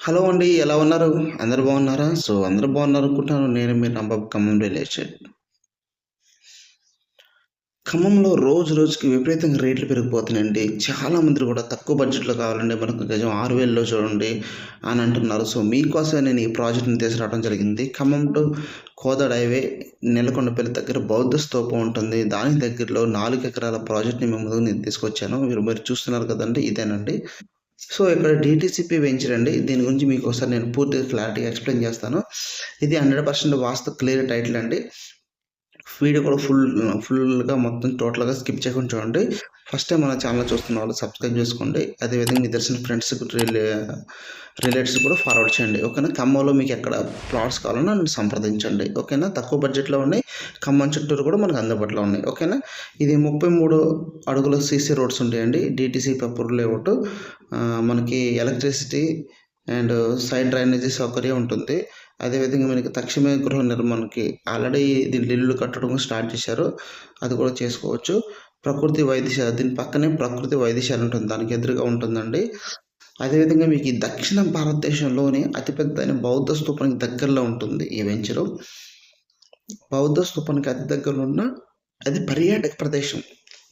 Hello అండి ఎలా ఉన్నారు? అందరు బాగున్నారా? సో అందరు బాగున్నారు అనుకుంటాను నేను మీరు నంబాబు ఖమ్మం రిలేషన్ ఖమ్మంలో రోజు రోజుకి విపరీతంగా రేట్లు పెరిగిపోతున్నాయండి. చాలా మంది కూడా తక్కువ బడ్జెట్లో కావాలండి. మనకు గజం ఆరు వేలలో చూడండి అని అంటున్నారు. సో మీకోసమే నేను ఈ ప్రాజెక్ట్ని తీసుకురావడం జరిగింది. ఖమ్మం టు కోదాడ హైవే నెలకొండపల్లి దగ్గర బౌద్ధ స్తూపం ఉంటుంది. దాని దగ్గరలో నాలుగు ఎకరాల ప్రాజెక్ట్ని మేము ముందుకు నేను తీసుకొచ్చాను. మీరు మీరు చూస్తున్నారు కదండి ఇదేనండి. సో ఇక్కడ డిటీసీపీ వెంచర్ అండి దీని గురించి మీకు ఒకసారి నేను పూర్తిగా క్లారిటీగా ఎక్స్ప్లెయిన్ చేస్తాను. ఇది hundred percent vastu clear title అండి. వీడియో కూడా ఫుల్ ఫుల్గా మొత్తం టోటల్గా స్కిప్ చేయకుండా చూడండి. ఫస్ట్ టైం మన ఛానల్ చూస్తున్న వాళ్ళు సబ్స్క్రైబ్ చేసుకోండి. అదేవిధంగా మీ తెలిసిన ఫ్రెండ్స్ రిలేటివ్స్ కూడా ఫార్వర్డ్ చేయండి. ఓకేనా? ఖమ్మంలో మీకు ఎక్కడ ప్లాట్స్ కావాలన్నా నన్ను సంప్రదించండి. ఓకేనా? తక్కువ బడ్జెట్లో ఉన్నాయి. ఖమ్మం చుట్టూరు కూడా మనకు అందుబాటులో ఉన్నాయి. ఓకేనా? ఇది ముప్పై మూడు అడుగుల సీసీ రోడ్స్ ఉంటాయండి. డిటీసీ పెప్పర్ లేఅవుట్. మనకి ఎలక్ట్రిసిటీ అండ్ సైడ్ డ్రైనేజీ సౌకర్యం ఉంటుంది. అదేవిధంగా మనకి తక్షణమే గృహ నిర్మాణానికి ఆల్రెడీ దీంట్లో ఇల్లు కట్టడం స్టార్ట్ చేశారు. అది కూడా చేసుకోవచ్చు. ప్రకృతి వైద్యశాల దీని పక్కనే ప్రకృతి వైద్యశాల ఉంటుంది. దానికి ఎదురుగా ఉంటుందండి. అదేవిధంగా మీకు ఈ దక్షిణ భారతదేశంలోనే అతిపెద్దైన బౌద్ధ స్థూపానికి దగ్గరలో ఉంటుంది ఈ వెంచరు. బౌద్ధ స్థూపానికి అతి దగ్గరలో ఉన్న అది పర్యాటక ప్రదేశం.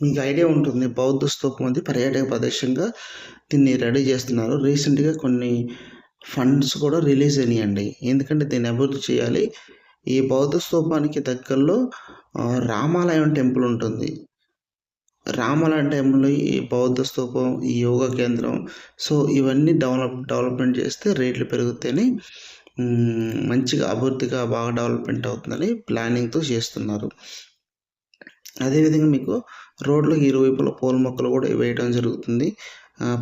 మీకు ఐడియా ఉంటుంది. బౌద్ధ స్థూపం అది పర్యాటక ప్రదేశంగా దీన్ని రెడీ చేస్తున్నారు. రీసెంట్గా కొన్ని ఫండ్స్ కూడా రిలీజ్ అయినాయండి. ఎందుకంటే దీన్ని అభివృద్ధి చేయాలి. ఈ బౌద్ధ స్తూపానికి దగ్గరలో రామాలయం టెంపుల్ ఉంటుంది. రామాలయం టెంపుల్ ఈ బౌద్ధ స్తూపం ఈ యోగా కేంద్రం సో ఇవన్నీ డెవలప్ డెవలప్మెంట్ చేస్తే రేట్లు పెరుగుతాయని మంచిగా అభివృద్ధిగా బాగా డెవలప్మెంట్ అవుతుందని ప్లానింగ్తో చేస్తున్నారు. అదేవిధంగా మీకు రోడ్లకు ఇరువైపుల పూల మొక్కలు కూడా వేయడం జరుగుతుంది.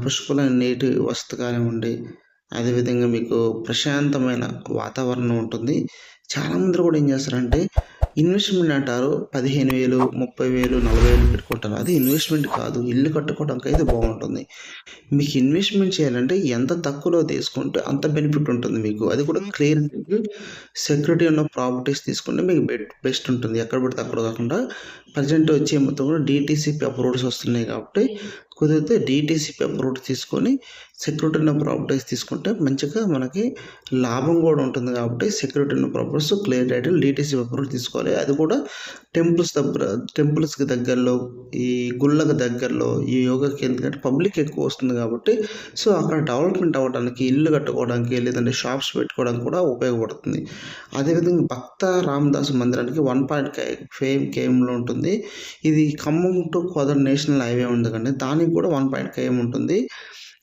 పుష్పల నీటి వసతి కానివ్వండి అదేవిధంగా మీకు ప్రశాంతమైన వాతావరణం ఉంటుంది. చాలామంది కూడా ఏం చేస్తారంటే ఇన్వెస్ట్మెంట్ అంటారు. పదిహేను వేలు ముప్పై వేలు నలభై వేలు పెట్టుకుంటారు. అది ఇన్వెస్ట్మెంట్ కాదు. ఇల్లు కట్టుకోవడానికి అయితే బాగుంటుంది. మీకు ఇన్వెస్ట్మెంట్ చేయాలంటే ఎంత తక్కువలో తీసుకుంటే అంత బెనిఫిట్ ఉంటుంది మీకు. అది కూడా క్లియర్ సెక్యూరిటీ ఉన్న ప్రాపర్టీస్ తీసుకుంటే మీకు బెస్ట్ ఉంటుంది. ఎక్కడ పడితే అక్కడ కాకుండా. ప్రజెంట్ వచ్చే మొత్తం కూడా డిటీసీపీ అప్రూవల్స్ వస్తున్నాయి కాబట్టి కుదిరితే డిటిసి పేపర్ ఒకటి తీసుకొని సెక్యూరిటీ ఉన్న ప్రాపర్టీస్ తీసుకుంటే మంచిగా మనకి లాభం కూడా ఉంటుంది కాబట్టి సెక్యూరిటీ ఉన్న properties clear title DTC approve తీసుకోవాలి. అది కూడా టెంపుల్స్ దగ్గర టెంపుల్స్కి దగ్గరలో ఈ గుళ్ళకి దగ్గరలో ఈ యోగా కేంద్రం పబ్లిక్ ఎక్కువ వస్తుంది కాబట్టి సో అక్కడ డెవలప్మెంట్ అవ్వడానికి ఇల్లు కట్టుకోవడానికి లేదంటే షాప్స్ పెట్టుకోవడానికి కూడా ఉపయోగపడుతుంది. అదేవిధంగా భక్త రామదాస్ మందిరానికి వన్ పాయింట్ ఫేమ్ కేఎంలో ఉంటుంది. ఇది Khammam to Kodad national highway ఉంది కండి దానికి కూడా వన్ పాయింట్ కేఎం ఉంటుంది.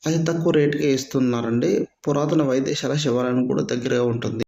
అది తక్కువ రేటుకే ఇస్తున్నారండి. పురాతన వైద్యశాల శివాలయం కూడా దగ్గరగా ఉంటుంది.